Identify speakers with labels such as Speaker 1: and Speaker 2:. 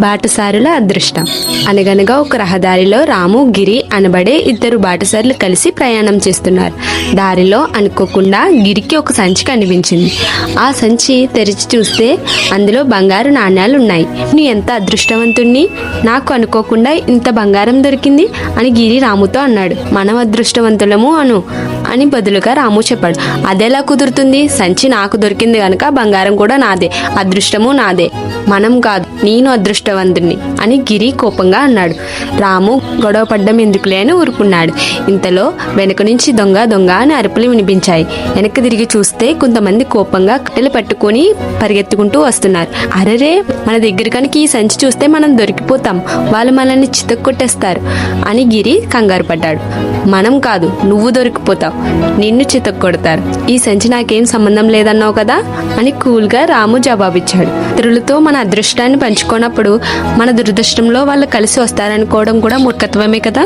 Speaker 1: బాటసారుల అదృష్టం. అనగనగా ఒక రహదారిలో రాము గిరి అనబడే ఇద్దరు బాటసారులు కలిసి ప్రయాణం చేస్తున్నారు. దారిలో అనుకోకుండా గిరికి ఒక సంచి కనిపించింది. ఆ సంచి తెరిచి చూస్తే అందులో బంగారు నాణ్యాలు ఉన్నాయి నీ ఎంత అదృష్టవంతుణ్ణి? నాకు అనుకోకుండా ఇంత బంగారం దొరికింది అని గిరి రాముతో అన్నాడు. మనం అదృష్టవంతులము అను అని బదులుగా రాము చెప్పాడు. అదెలా కుదురుతుంది? సంచి నాకు దొరికింది కనుక బంగారం కూడా నాదే. అదృష్టము నాదే. మనం కాదు నేను అదృష్టవంతుణ్ణి అని గిరి కోపంగా అన్నాడు. రాము గొడవ పడ్డం ఎందుకులే అని ఊరుకున్నాడు. ఇంతలో వెనక నుంచి దొంగ దొంగ అని అరుపులు వినిపించాయి. వెనక్కి తిరిగి చూస్తే కొంతమంది కోపంగా కట్టెలు పట్టుకొని పరిగెత్తుకుంటూ వస్తున్నారు. అరరే మన దగ్గర కనుక ఈ సంచి చూస్తే మనం దొరికిపోతాం. వాళ్ళు మనల్ని చితక్కొట్టేస్తారు అని గిరి కంగారు పడ్డాడు. మనం కాదు నువ్వు దొరికిపోతావు. నిన్ను చితక్కొడతారు. ఈ సంచి నాకేం సంబంధం లేదన్నావు కదా అని కూల్గా రాము జవాబిచ్చాడు. ఇతరులతో మన అదృష్టాన్ని పంచుకోనప్పుడు మన దురదృష్టంలో వాళ్ళు కలిసి వస్తారనుకోవడం కూడా మూర్ఖత్వమే కదా?